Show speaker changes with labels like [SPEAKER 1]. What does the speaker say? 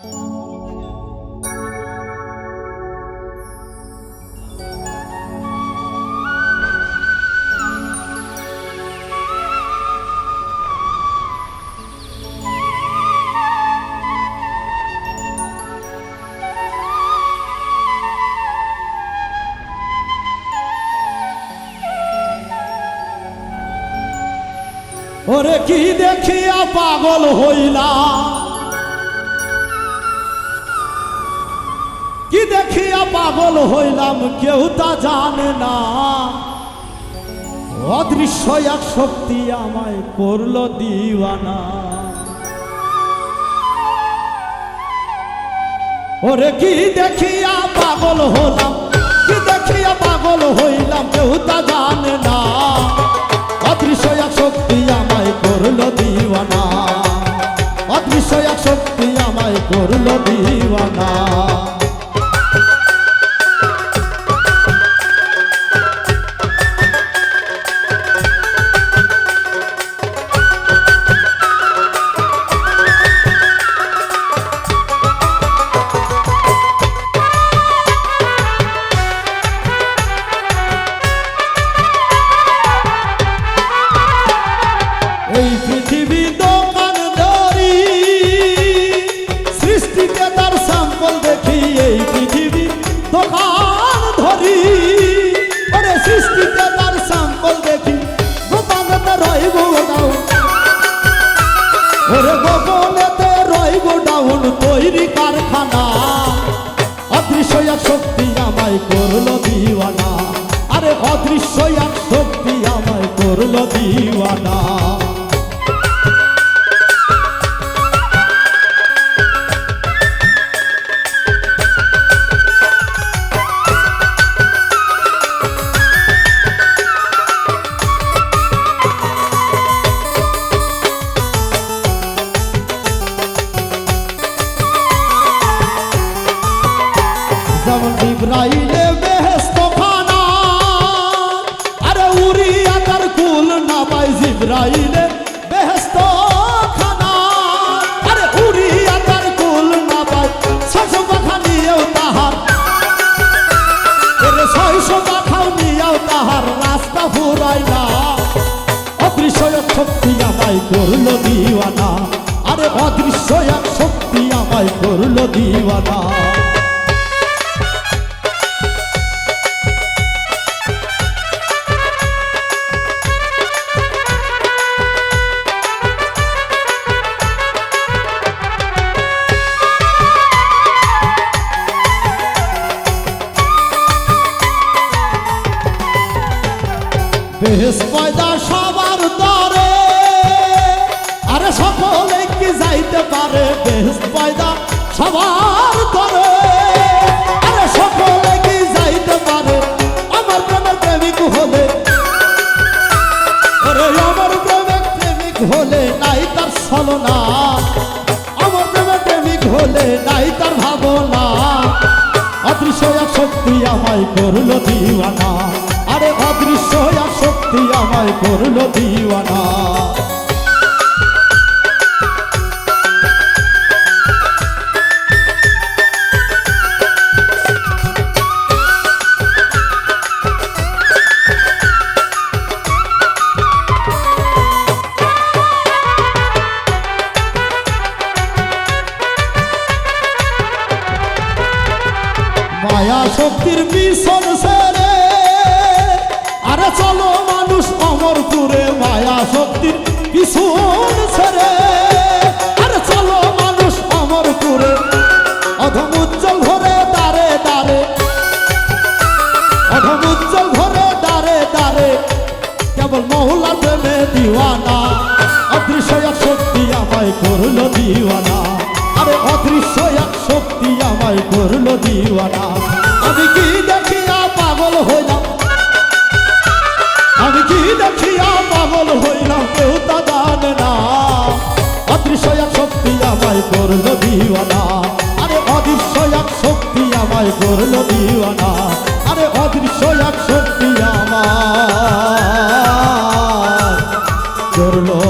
[SPEAKER 1] ওরে কি দেখিয়া পাগল হইলা? পাগল হইলাম, কেউ তা জানে না। অদৃশ্য এক শক্তি আমায় করল দিওয়ানা। ওরে কি দেখিয়া পাগল হলাম, কি দেখিয়া পাগল হইলাম, কেউ তা জানে না। অদৃশ্য এক শক্তি আমায় করল দিওয়ানা। অদৃশ্য এক শক্তি আমায় করল এই পৃথিবী দোকান ধরি সৃষ্টিকে তার স্যাম্পল দেখি এই পৃথিবী দোকান ধরি আরে সৃষ্টিকে তার স্যাম্পল দেখি গোপালতে রইব ডাউন ওরে গোপনেতে রইব ডাউন তৈরি কারখানা। অদৃশ্য এক শক্তি আমায় করল দিওয়ানা। আরে অদৃশ্য এক শক্তি আমায় করল দিওয়ানা। ইব্রাহিমে বেহেস্ত খানা আরে উড়িয়া তার কুল না পাই জিব্রাইলে বেহেস্ত খানা আরে উড়িয়া তার কুল না পাই ছয়শো পাখা নিয়েও তাহার। এরে ছয়শো পাখাও নিয়েও তাহার, রাস্তা ফুরাই না। অদৃশ্য এক শক্তি আমায় করল দিওয়ানা। আরে অদৃশ্য এক শক্তি আমায় করল দিওয়ানা। বেশ পয়দা সবার দরে। আরে সকলে কি যাইতে পারে? বেশ পয়দা সবার দরে। আরে সকলে কি যাইতে পারে? আমার প্রেমের প্রেমিক হলে। আরে আমার প্রেমিক প্রেমিক হলে নাই তার ছলনা। আমার প্রেমের প্রেমিক হলে নাই তার ভাবনা। অদৃশ্য শক্তি আমায় করল দিওয়ানা। আরে অদৃশ্য শক্তি আমায় করল দিওয়ানা। মায়া শক্তির মিশন সেরে আরে চলো মানুষ অমরপুরে মায়া শক্তির পিছন ছেড়ে। আরে চলো মানুষ অমরপুরে অধম উজ্জ্বল ভরে দাঁড়ে দাঁড়ে অধম উজ্জ্বল ভরে দাঁড়ে দাঁড়ে কেবল মহলা প্রেমে দিওয়ানা, অদৃশ্য এক শক্তি আমায় করল দিওয়ানা। আরে অদৃশ্য এক শক্তি আমায় করল দিওয়ানা। আমি কি দেখিয়া পাগল হইলাম? কি দেখিয়া পাগল হইলাম কেউ তা জানে না অদৃশ্য এক শক্তি আমায় করল দিওয়ানা। আরে, অদৃশ্য এক শক্তি আমায় করল দিওয়ানা। আরে, অদৃশ্য এক শক্তি আমায় করল